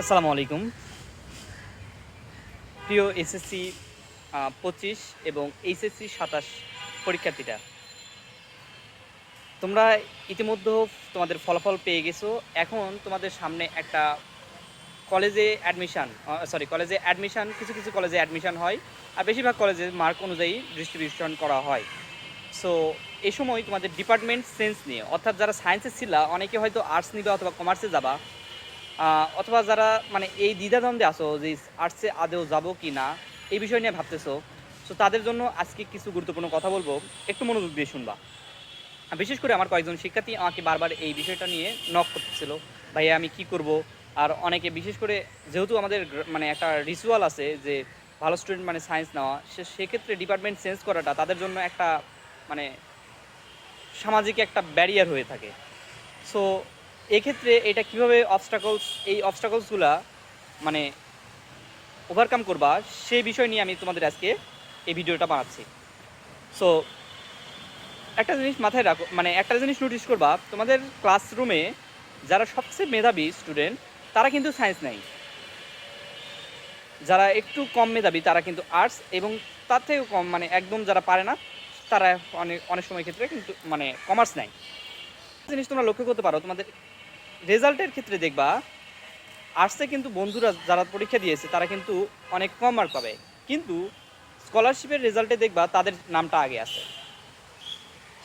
আসসালামু আলাইকুম। প্রিয় এসএসসি পঁচিশ এবং এইচএসসি সাতাশ পরীক্ষার্থীরা, তোমরা ইতিমধ্যে তোমাদের ফলাফল পেয়ে গেছো। এখন তোমাদের সামনে একটা কলেজে অ্যাডমিশান সরি কলেজে অ্যাডমিশান কিছু কিছু কলেজে অ্যাডমিশান হয় আর বেশিরভাগ কলেজে মার্ক অনুযায়ী ডিস্ট্রিবিউশন করা হয়। সো এ সময় তোমাদের ডিপার্টমেন্ট সেন্স নিয়ে, অর্থাৎ যারা সায়েন্সে ছিলা, অনেকে হয়তো আর্টস নিবে অথবা কমার্সে যাবা অথবা যারা মানে এই দ্বিধাদ্বন্দ্বে আসো যে আর্টসে আদেও যাব কি না, এই বিষয় নিয়ে ভাবতেছো সো তাদের জন্য আজকে কিছু গুরুত্বপূর্ণ কথা বলব। একটু মনোযোগ দিয়ে শুনবা। বিশেষ করে আমার কয়েকজন শিক্ষার্থী আমাকে বারবার এই বিষয়টা নিয়ে নক করতেছিল, ভাইয়া, আমি কি করব? আর অনেকে বিশেষ করে যেহেতু আমাদের মানে একটা রিচুয়াল আছে যে ভালো স্টুডেন্ট মানে সায়েন্স নেওয়া, সে, সেক্ষেত্রে ডিপার্টমেন্ট চেঞ্জ করাটা তাদের জন্য একটা মানে সামাজিক একটা ব্যারিয়ার হয়ে থাকে। সো এক্ষেত্রে এটা কীভাবে অবস্টাকলস এই অবস্টাকলসগুলা মানে ওভারকাম করবা, সেই বিষয় নিয়ে আমি তোমাদের আজকে এই ভিডিওটা বানাচ্ছি। সো একটা জিনিস মাথায় রাখো মানে একটা জিনিস নোটিস করবা, তোমাদের ক্লাসরুমে যারা সবচেয়ে মেধাবী স্টুডেন্ট তারা কিন্তু সায়েন্স নেই। যারা একটু কম মেধাবী, তারা কিন্তু আর্টস এবং তার থেকেও কম মানে একদম যারা পারে না, তারা অনেক অনেক সময় ক্ষেত্রে কিন্তু মানে কমার্স নেয় জিনিস তোমরা লক্ষ্য করতে পারো, তোমাদের রেজাল্টের ক্ষেত্রে দেখবা আর্টসে কিন্তু বন্ধুরা যারা পরীক্ষা দিয়েছে, তারা কিন্তু অনেক কম মার্ক পাবে। কিন্তু স্কলারশিপের রেজাল্টে দেখবা, তাদের নামটা আগে আছে।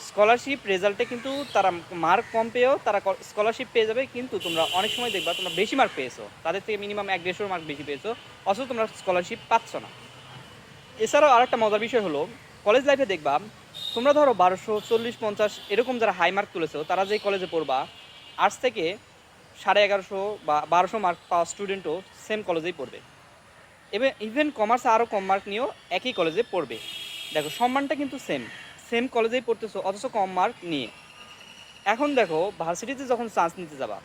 স্কলারশিপ রেজাল্টে কিন্তু তারা মার্ক কম পেয়েও তারা স্কলারশিপ পেয়ে যাবে, কিন্তু তোমরা অনেক সময় দেখবা, তোমরা বেশি মার্ক পেয়েছ। তাদের থেকে মিনিমাম এক দেড়শো মার্ক বেশি পেয়েছ, অথচ তোমরা স্কলারশিপ পাচ্ছ না। এছাড়াও আরেকটা মজার বিষয় হলো কলেজ লাইফে দেখবা তোমরা ধরো বারোশো, চল্লিশ, পঞ্চাশ, এরকম যারা হাই মার্ক তুলেছো, তারা যেই কলেজে পড়বা আর্টস থেকে সাড়ে এগারোশো বা বারোশো মার্ক পাওয়া স্টুডেন্টও সেম কলেজেই পড়বে। এবং ইভেন কমার্সে আরও কম মার্ক নিয়েও একই কলেজে পড়বে। দেখো, সম্মানটা কিন্তু সেম সেম কলেজেই পড়তেছো, অথচ কম মার্ক নিয়ে। এখন দেখো ভার্সিটিতে যখন চান্স নিতে যাবা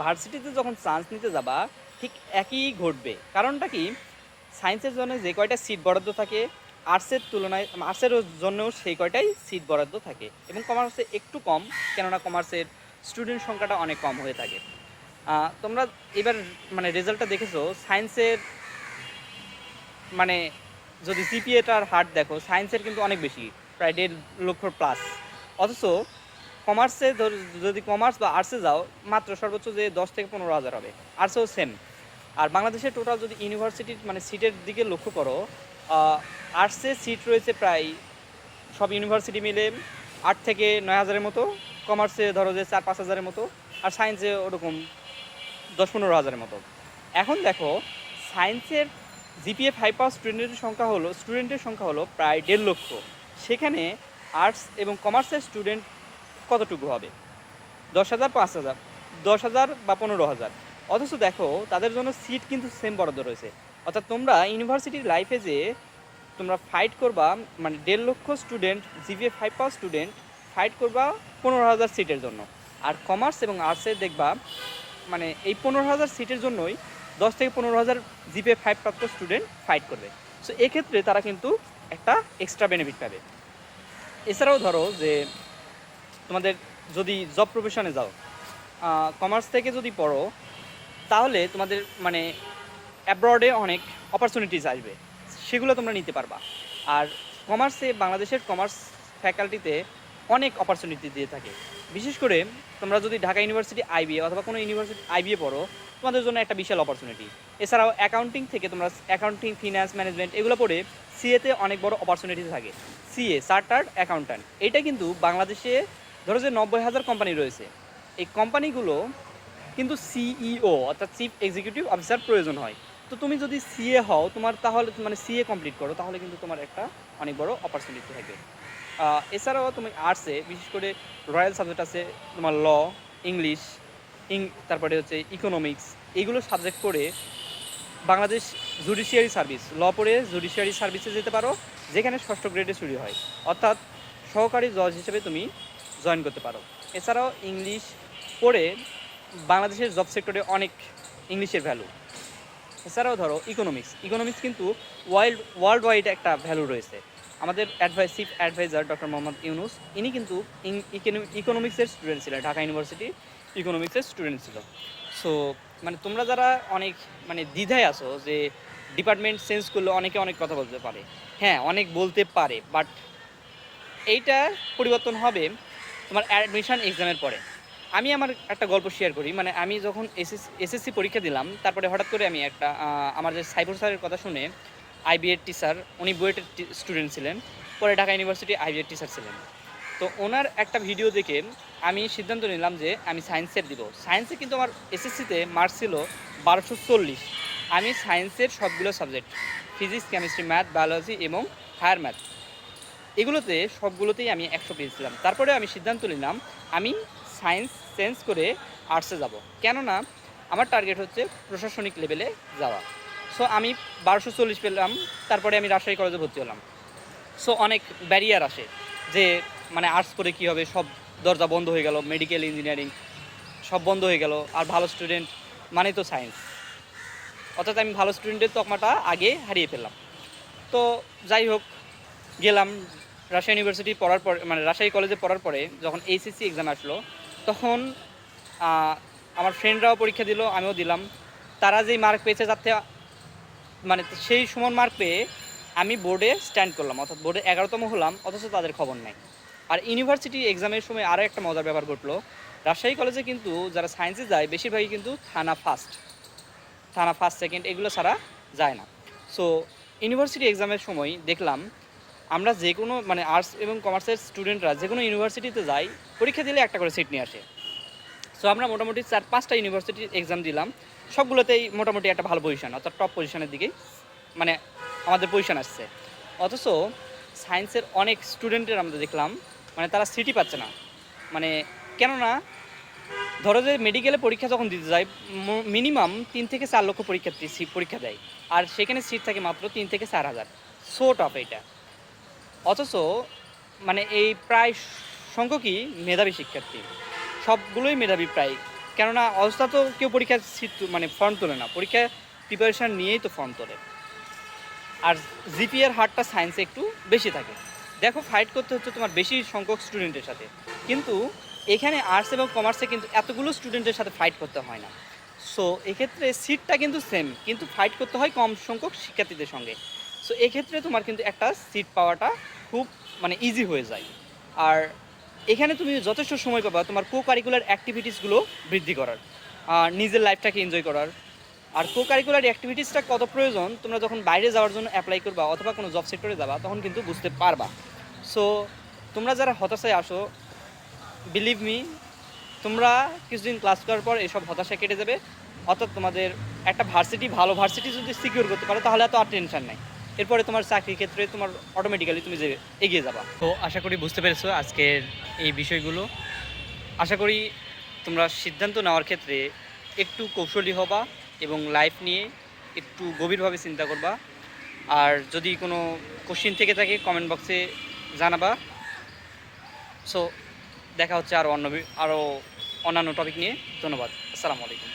ভার্সিটিতে যখন চান্স নিতে যাবা, ঠিক একই ঘটবে। কারণটা কি? সায়েন্সের জন্য যে কয়টা সিট বরাদ্দ থাকে আর্টসের তুলনায় আর্টসের জন্যও সেই কয়টাই সিট বরাদ্দ থাকে এবং কমার্সে একটু কম, কেননা কমার্সের স্টুডেন্ট সংখ্যাটা অনেক কম হয়ে থাকে। তোমরা এবার মানে রেজাল্টটা দেখেছ সায়েন্সের মানে যদি সিপিএটার হার দেখো সায়েন্সের কিন্তু অনেক বেশি, প্রায় দেড় লক্ষর প্লাস অথচ কমার্সে যদি কমার্স বা আর্টসে যাও, মাত্র সর্বোচ্চ যে দশ থেকে পনেরো হাজার হবে। আর্টসেও সেম আর বাংলাদেশের টোটাল যদি ইউনিভার্সিটির মানে সিটের দিকে লক্ষ্য করো আর্টসে সিট রয়েছে প্রায় সব ইউনিভার্সিটি মিলে আট থেকে নয় হাজারের মতো কমার্সে ধরো যে চার, পাঁচ হাজারের মতো, আর সায়েন্সে ওরকম দশ, পনেরো হাজারের মতো। এখন দেখো সায়েন্সের জিপিএ ফাইভ পাওয়ার স্টুডেন্টের সংখ্যা হলো স্টুডেন্টের সংখ্যা হলো প্রায় দেড় লক্ষ। সেখানে আর্টস এবং কমার্সের স্টুডেন্ট কতটুকু হবে? দশ হাজার, পাঁচ হাজার, দশ হাজার বা পনেরো হাজার। অথচ দেখো, তাদের জন্য সিট কিন্তু সেম বরাদ্দ রয়েছে। অর্থাৎ তোমরা ইউনিভার্সিটির লাইফে যে তোমরা ফাইট করবা মানে দেড় লক্ষ স্টুডেন্ট জিপিএ ফাইভ পাওয়ার স্টুডেন্ট ফাইট করবা পনেরো হাজার সিটের জন্য। আর কমার্স এবং আর্টসে দেখবা মানে এই পনেরো হাজার সিটের জন্যই দশ থেকে পনেরো হাজার জিপিএ ফাইভ প্রাপ্ত স্টুডেন্ট ফাইট করবে। সো এক্ষেত্রে তারা কিন্তু একটা এক্সট্রা বেনিফিট পাবে। এছাড়াও ধরো যে তোমাদের যদি জব প্রফেশনে যাও কমার্স থেকে যদি পড়ো, তাহলে তোমাদের মানে অ্যাব্রডে অনেক অপরচুনিটিস আসবে। সেগুলো তোমরা নিতে পারবা। আর কমার্সে বাংলাদেশের কমার্স ফ্যাকাল্টিতে অনেক অপরচুনিটি দিয়ে থাকে। বিশেষ করে তোমরা যদি ঢাকা ইউনিভার্সিটি আইবিএ অথবা কোনো ইউনিভার্সিটি আইবিএ পড়ো, তোমাদের জন্য একটা বিশাল অপরচুনিটি এছাড়াও অ্যাকাউন্টিং থেকে তোমরা অ্যাকাউন্টিং ফিনান্স ম্যানেজমেন্ট এগুলো পড়ে সিএতে অনেক বড় অপরচুনিটি থাকে। সিএ চার্টার্ড অ্যাকাউন্ট্যান্ট এটা কিন্তু বাংলাদেশে ধরো যে নব্বই হাজার কোম্পানি রয়েছে। এই কোম্পানিগুলো কিন্তু সিইও অর্থাৎ চিফ এক্সিকিউটিভ অফিসার প্রয়োজন হয়। তো তুমি যদি সিএ হও, তোমার তাহলে মানে সিএ কমপ্লিট করো, তাহলে কিন্তু তোমার একটা অনেক বড় অপরচুনিটি থাকবে। এছাড়াও তুমি আর্টসে বিশেষ করে রয়্যাল সাবজেক্ট আছে, তোমার ল ইংলিশ ইং তারপরে হচ্ছে ইকোনমিক্স এইগুলো সাবজেক্ট পড়ে বাংলাদেশ জুডিশিয়ারি সার্ভিস ল পড়ে জুডিশিয়ারি সার্ভিসে যেতে পারো, যেখানে ষষ্ঠ গ্রেডে শুরু হয়। অর্থাৎ সহকারী জজ হিসেবে তুমি জয়েন করতে পারো। এছাড়াও ইংলিশ পড়ে বাংলাদেশের জব সেক্টরে অনেক ইংলিশের ভ্যালু এছাড়াও ধরো ইকোনমিক্স ইকোনমিক্স কিন্তু ওয়ার্ল্ড ওয়ার্ল্ড ওয়াইড একটা ভ্যালু রয়েছে। আমাদের advice chief adviser doctor Muhammad Yunus, ইনি কিন্তু ইকোনমিক্সের স্টুডেন্ট ছিলেন, ঢাকা ইউনিভার্সিটি ইকোনমিক্সের স্টুডেন্ট ছিল। সো মানে তোমরা যারা অনেক মানে দ্বিধায় আছো যে ডিপার্টমেন্ট চেঞ্জ করলে অনেকে অনেক কথা বলতে পারে। হ্যাঁ অনেক বলতে পারে বাট এইটা পরিবর্তন হবে তোমার অ্যাডমিশন এক্সামের পরে। আমি আমার একটা গল্প শেয়ার করি। মানে আমি যখন এসএস এসএসসি পরীক্ষা দিলাম, তারপরে হঠাৎ করে আমি একটা আমার যে সাইবর স্যারের কথা শুনে আইবিএর টিচার উনি বুয়েটের স্টুডেন্ট ছিলেন, পরে ঢাকা ইউনিভার্সিটি আইবিএর টিচার ছিলেন। তো ওনার একটা ভিডিও দেখে আমি সিদ্ধান্ত নিলাম যে আমি সায়েন্সের দিব। সায়েন্সে কিন্তু আমার এসএসসিতে মার্কস ছিল বারোশো চল্লিশ। আমি সায়েন্সের সবগুলো subject physics chemistry math biology এবং হায়ার ম্যাথ এগুলোতে সবগুলোতেই আমি একশো পেয়েছিলাম। তারপরে আমি সিদ্ধান্ত নিলাম, আমি সায়েন্স চেঞ্জ করে আর্টসে যাব। কেননা আমার টার্গেট হচ্ছে প্রশাসনিক লেভেলে যাওয়া। সো আমি বারোশো চল্লিশ পেলাম, তারপরে আমি রাজশাহী কলেজে ভর্তি হলাম। সো অনেক ব্যারিয়ার আসে যে মানে আর্টস করে কী হবে, সব দরজা বন্ধ হয়ে গেল মেডিকেল ইঞ্জিনিয়ারিং সব বন্ধ হয়ে গেল, আর ভালো স্টুডেন্ট মানে তো সায়েন্স অর্থাৎ আমি ভালো স্টুডেন্টের তকমাটা আগে হারিয়ে ফেললাম। তো যাই হোক, গেলাম রাজশাহী ইউনিভার্সিটি পড়ার পর মানে রাজশাহী কলেজে পড়ার পরে যখন এইচএসসি এক্সাম আসলো তখন আমার ফ্রেন্ডরাও পরীক্ষা দিল, আমিও দিলাম। তারা যেই মার্ক পেয়েছে যাতে মানে সেই সমান মার্ক পেয়ে আমি বোর্ডে স্ট্যান্ড করলাম, অর্থাৎ বোর্ডে এগারোতম হলাম, অথচ তাদের খবর নাই। আর ইউনিভার্সিটি এক্সামের সময় আরও একটা মজার ব্যাপার ঘটলো। রাজশাহী কলেজে কিন্তু যারা সায়েন্সে যায়, বেশিরভাগই কিন্তু থানা ফার্স্ট থানা ফার্স্ট সেকেন্ড এগুলো ছাড়া যায় না। সো ইউনিভার্সিটি এক্সামের সময় দেখলাম আমরা যে কোনো মানে আর্টস এবং কমার্সের স্টুডেন্টরা যে কোনো ইউনিভার্সিটিতে যাই, পরীক্ষা দিলে একটা করে সিট নিয়ে আসে। সো আমরা মোটামুটি চার, পাঁচটা ইউনিভার্সিটির এক্সাম দিলাম। সবগুলোতেই মোটামুটি একটা ভালো পজিশন অর্থাৎ টপ পজিশনের দিকেই মানে আমাদের পজিশন আসছে। অথচ সায়েন্সের অনেক স্টুডেন্টের আমরা দেখলাম মানে তারা সিটি পাচ্ছে না। মানে কেননা, ধরো যে মেডিকেলে পরীক্ষা যখন দিতে যায় মিনিমাম তিন থেকে চার লক্ষ পরীক্ষার্থী পরীক্ষা দেয়। আর সেখানে সিট থাকে মাত্র তিন থেকে চার হাজার। সো টপ এইটা অথচ মানে এই প্রায় সংখ্যকই মেধাবী শিক্ষার্থী। সবগুলোই মেধাবী প্রায়। কেননা অবস্থা তো কেউ পরীক্ষার সিট মানে ফর্ম তোলে না। পরীক্ষা প্রিপারেশান নিয়েই তো ফর্ম তোলে। আর জিপিএর হারটা সায়েন্সে একটু বেশি থাকে। দেখো ফাইট করতে হচ্ছে তোমার বেশি সংখ্যক স্টুডেন্টের সাথে। কিন্তু এখানে আর্টস এবং কমার্সে কিন্তু এতগুলো স্টুডেন্টের সাথে ফাইট করতে হয় না। সো এক্ষেত্রে সিটটা কিন্তু সেম কিন্তু ফাইট করতে হয় কম সংখ্যক শিক্ষার্থীদের সঙ্গে। সো এক্ষেত্রে তোমার কিন্তু একটা সিট পাওয়াটা খুব মানে ইজি হয়ে যায়। আর এখানে তুমি যথেষ্ট সময় পাবা তোমার কো কারিকুলার অ্যাক্টিভিটিসগুলো বৃদ্ধি করার, আর নিজের লাইফটাকে এনজয় করার। আর কো কারিকুলার অ্যাক্টিভিটিসটা কত প্রয়োজন? তোমরা যখন বাইরে যাওয়ার জন্য অ্যাপ্লাই করবা অথবা কোনো জব সেক্টরে যাবা, তখন কিন্তু বুঝতে পারবা। সো তোমরা যারা হতাশায় আসো বিলিভ মি তোমরা কিছুদিন ক্লাস করার পর এসব হতাশা কেটে যাবে। অর্থাৎ তোমাদের একটা ভার্সিটি ভালো ভার্সিটি যদি সিকিউর করতে পারো, তাহলে তো আর টেনশন নাই। এরপরে তোমার চাকরির ক্ষেত্রে তোমার অটোমেটিক্যালি তুমি যে এগিয়ে যাবা। তো আশা করি বুঝতে পেরেছ আজকের এই বিষয়গুলো। আশা করি তোমরা সিদ্ধান্ত নেওয়ার ক্ষেত্রে একটু কৌশলী হবা এবং লাইফ নিয়ে একটু গভীরভাবে চিন্তা করবা। আর যদি কোনো কোশ্চিন থেকে থাকে কমেন্ট বক্সে জানাবা। সো দেখা হচ্ছে আরও অন্য আরও অন্যান্য টপিক নিয়ে। ধন্যবাদ। আসসালামু আলাইকুম।